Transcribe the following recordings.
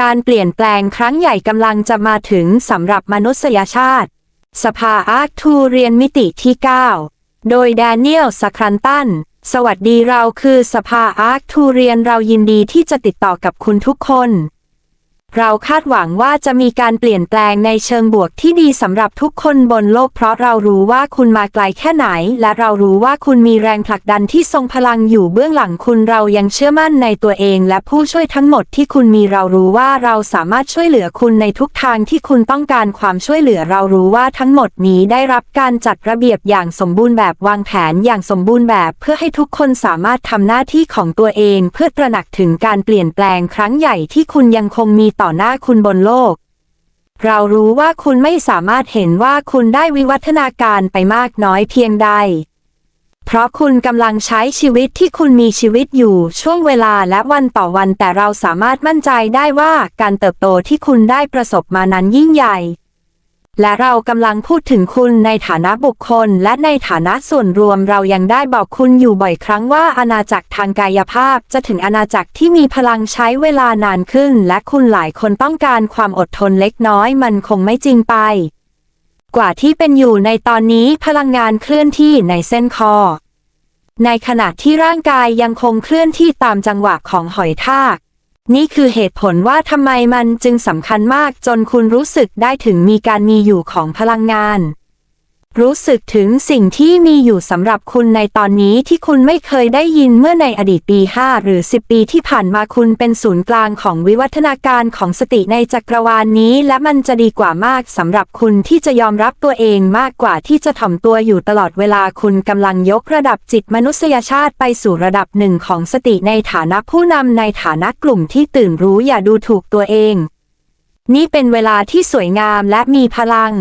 การเปลี่ยนแปลงครั้งใหญ่กำลังจะมาถึงสำหรับมนุษยชาติ สภาอาร์คทูเรียนมิติที่ 9 โดยแดเนียลสครันตัน สวัสดีเราคือสภาอาร์คทูเรียนเรายินดีที่จะติดต่อกับคุณทุกคน เราคาดหวังว่าจะมีการเปลี่ยนแปลงในเชิงบวกที่ดีสำหรับทุกคนบนโลกเพราะเรารู้ว่าคุณมาไกลแค่ไหน และเรารู้ว่าคุณมีแรงผลักดันที่ทรงพลังอยู่เบื้องหลังคุณเรายังเชื่อมั่นในตัวเอง และผู้ช่วยทั้งหมดที่คุณมีเรารู้ว่าเราสามารถช่วยเหลือคุณในทุกทางที่คุณต้องการความช่วยเหลือเรารู้ว่าทั้งหมดนี้ได้รับการจัดระเบียบอย่างสมบูรณ์แบบวางแผนอย่างสมบูรณ์แบบ เพื่อให้ทุกคนสามารถทำหน้าที่ของตัวเอง เพื่อตระหนักถึงการเปลี่ยนแปลงครั้งใหญ่ที่คุณยังคงมีต่อ่อหน้าคุณบนโลก เรารู้ว่าคุณไม่สามารถเห็นว่าคุณได้วิวัฒนาการไปมากน้อยเพียงใด เพราะคุณกำลังใช้ชีวิตที่คุณมีชีวิตอยู่ช่วงเวลาและวันต่อวันแต่เราสามารถมั่นใจได้ว่าการเติบโตที่คุณได้ประสบมานั้นยิ่งใหญ่ และเรากำลังพูดถึงคุณในฐานะบุคคล และในฐานะส่วนรวมเรายังได้บอกคุณอยู่บ่อยครั้งว่าอาณาจักรทางกายภาพจะถึงอาณาจักรที่มีพลังใช้เวลานานขึ้น และคุณหลายคนต้องการความอดทนเล็กน้อยมันคงไม่จริงไป กว่าที่เป็นอยู่ในตอนนี้พลังงานเคลื่อนที่ในเส้นคอ ในขณะที่ร่างกายยังคงเคลื่อนที่ตามจังหวะของหอยทาก นี่คือเหตุผลว่าทำไมมันจึงสำคัญมากจนคุณรู้สึกได้ถึงมีการมีอยู่ของพลังงาน รู้สึกถึงสิ่งที่มีอยู่สำหรับคุณในตอนนี้ที่คุณไม่เคยได้ยินเมื่อในอดีตปี 5 หรือ 10 ปีที่ผ่านมาคุณเป็นศูนย์กลางของวิวัฒนาการของสติในจักรวาลนนี้ และมันจะดีกว่ามากสำหรับคุณที่จะยอมรับตัวเองมากกว่าที่จะถ่อมตัวอยู่ตลอดเวลาคุณกำลังยกระดับจิตมนุษยชาติไปสู่ระดับหนึ่งของสติในฐานะผู้นำในฐานะกลุ่มที่ตื่นรู้อย่าดูถูกตัวเอง นี่เป็นเวลาที่สวยงามและมีพลัง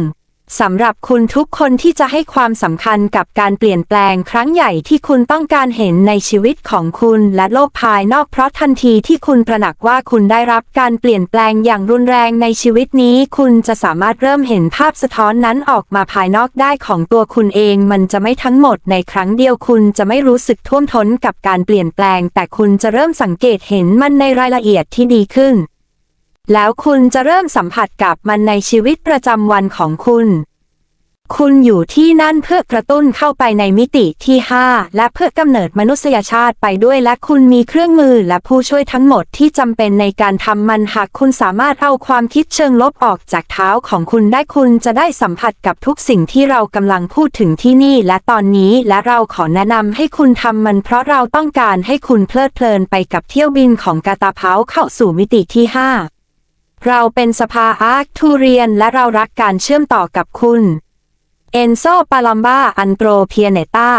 สำหรับคุณทุกคนที่จะให้ความสำคัญกับการเปลี่ยนแปลงครั้งใหญ่ที่คุณต้องการเห็นในชีวิตของคุณและโลกภายนอกเพราะทันทีที่คุณตระหนักว่าคุณได้รับการเปลี่ยนแปลงอย่างรุนแรงในชีวิตนี้ คุณจะสามารถเริ่มเห็นภาพสะท้อนนั้นออกมาภายนอกได้ของตัวคุณเอง มันจะไม่ทั้งหมดในครั้งเดียวคุณจะไม่รู้สึกท่วมท้นกับการเปลี่ยนแปลง แต่คุณจะเริ่มสังเกตเห็นมันในรายละเอียดที่ดีขึ้น แล้วคุณจะเริ่มสัมผัสกับมันในชีวิตประจำวันของคุณ คุณอยู่ที่นั่นเพื่อกระตุ้นเข้าไปในมิติที่ 5 และเพื่อกำเนิดมนุษยชาติไปด้วยและคุณมีเครื่องมือและผู้ช่วยทั้งหมดที่จำเป็นในการทำมันหากคุณสามารถเอาความคิดเชิงลบออกจากเท้าของคุณได้คุณจะได้สัมผัสกับทุกสิ่งที่เรากำลังพูดถึงที่นี่ และตอนนี้และเราขอแนะนำให้คุณทำมันเพราะเราต้องการให้คุณเพลิดเพลินไปกับเที่ยวบินของกาตาเพาเข้าสู่มิติที่ 5 เราเป็นสภาอาร์คทูเรียนและเรารักการเชื่อมต่อกับคุณ เอนโซปาลัมบาอันโตรเพียเนตา